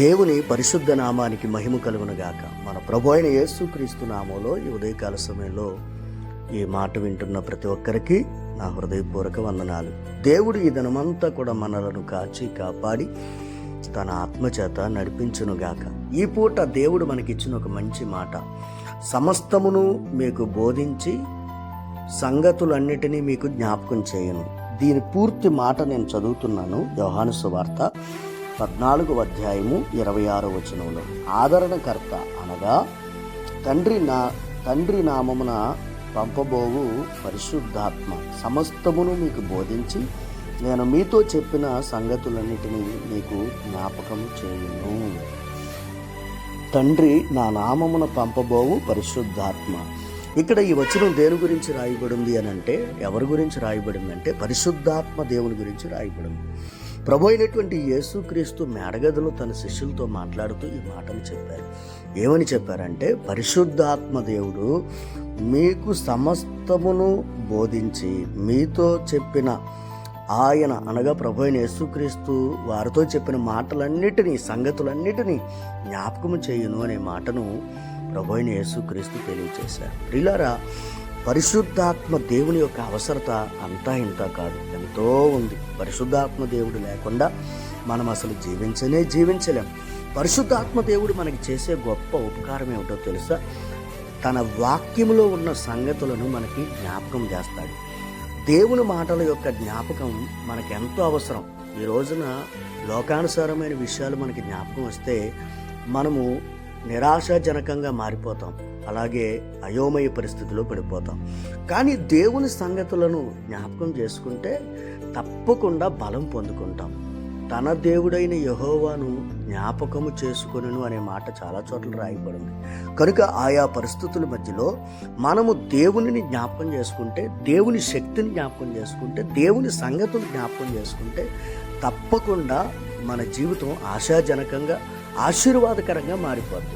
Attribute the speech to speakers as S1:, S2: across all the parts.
S1: దేవుని పరిశుద్ధ నామానికి మహిమ కలుగునుగాక మన ప్రభు అయిన యేసుక్రీస్తు నామంలో ఈ ఉదయకాల సమయంలో ఈ మాట వింటున్న ప్రతి ఒక్కరికి నా హృదయపూర్వక వందనాలు. దేవుడు ఈ దినమంతా కూడా మనలను కాచి కాపాడి తన ఆత్మచేత నడిపించునుగాక ఈ పూట దేవుడు మనకిచ్చిన ఒక మంచి మాట. సమస్తమును మీకు బోధించి సంగతులన్నిటినీ మీకు జ్ఞాపకం చేయను. దీని పూర్తి మాట నేను చదువుతున్నాను. యోహాను సువార్త పద్నాలుగు అధ్యాయము ఇరవై ఆరో వచనంలో. ఆదరణకర్త అనగా తండ్రి నా తండ్రి నామమున పంపబోవు పరిశుద్ధాత్మ. సమస్తమును మీకు బోధించి నేను మీతో చెప్పిన సంగతులన్నిటినీ మీకు జ్ఞాపకం చేయును. తండ్రి నా నామమున పంపబోవు పరిశుద్ధాత్మ. ఇక్కడ ఈ వచనం దేని గురించి రాయబడింది అని అంటే ఎవరి గురించి రాయబడింది అంటే పరిశుద్ధాత్మ దేవుని గురించి రాయబడింది. ప్రభు అయినటువంటి యేసుక్రీస్తు మేడగదిలో తన శిష్యులతో మాట్లాడుతూ ఈ మాటలు చెప్పారు. ఏమని చెప్పారంటే పరిశుద్ధాత్మ దేవుడు మీకు సమస్తమును బోధించి మీతో చెప్పిన ఆయన అనగా ప్రభు అయిన యేసుక్రీస్తు వారితో చెప్పిన మాటలన్నిటినీ సంగతులన్నిటినీ జ్ఞాపకము చేయును అనే మాటను ప్రభు అయిన యేసుక్రీస్తు తెలియచేశారు. ప్రిలారా పరిశుద్ధాత్మ దేవుని యొక్క అవసరత అంతా ఇంత కాదు. ఎంతో ఉంది. పరిశుద్ధాత్మ దేవుడు లేకుండా మనం అసలు జీవించనే జీవించలేం. పరిశుద్ధాత్మ దేవుడు మనకి చేసే గొప్ప ఉపకారం ఏమిటో తెలుసా? తన వాక్యములో ఉన్న సంగతులను మనకి జ్ఞాపకం చేస్తాడు. దేవుని మాటల యొక్క జ్ఞాపకం మనకు ఎంతో అవసరం. ఈ రోజున లోకానుసారమైన విషయాలు మనకి జ్ఞాపకం వస్తే మనము నిరాశాజనకంగా మారిపోతాం. అలాగే అయోమయ పరిస్థితిలో పడిపోతాం. కానీ దేవుని సంగతులను జ్ఞాపకం చేసుకుంటే తప్పకుండా బలం పొందుకుంటాం. తన దేవుడైన యహోవాను జ్ఞాపకము చేసుకొనును అనే మాట చాలా చోట్ల రాయబడింది. కనుక ఆయా పరిస్థితుల మధ్యలో మనము దేవునిని జ్ఞాపకం చేసుకుంటే దేవుని శక్తిని జ్ఞాపకం చేసుకుంటే దేవుని సంగతులు జ్ఞాపకం చేసుకుంటే తప్పకుండా మన జీవితం ఆశాజనకంగా ఆశీర్వాదకరంగా మారిపోద్ది.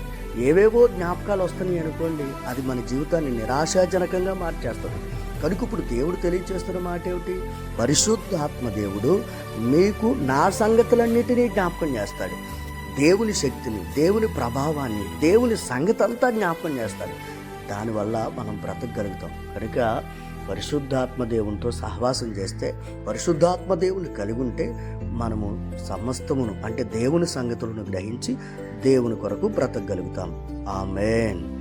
S1: ఏవేవో జ్ఞాపకాలు వస్తున్నాయి అనుకోండి అది మన జీవితాన్ని నిరాశాజనకంగా మార్చేస్తుంది. కనుక ఇప్పుడు దేవుడు తెలియజేస్తున్న మాట ఏమిటి పరిశుద్ధాత్మ దేవుడు మీకు నా సంగతులన్నిటినీ జ్ఞాపకం చేస్తాడు. దేవుని శక్తిని దేవుని ప్రభావాన్ని దేవుని సంగతి అంతా జ్ఞాపకం చేస్తాడు. దానివల్ల మనం బ్రతకగలుగుతాం. కనుక పరిశుద్ధాత్మ దేవునితో సహవాసం చేస్తే పరిశుద్ధాత్మ దేవుని కలిగి ఉంటే మనము సమస్తమును అంటే దేవుని సంగతులను గ్రహించి దేవుని కొరకు బ్రతకగలుగుతాం. ఆమెన్.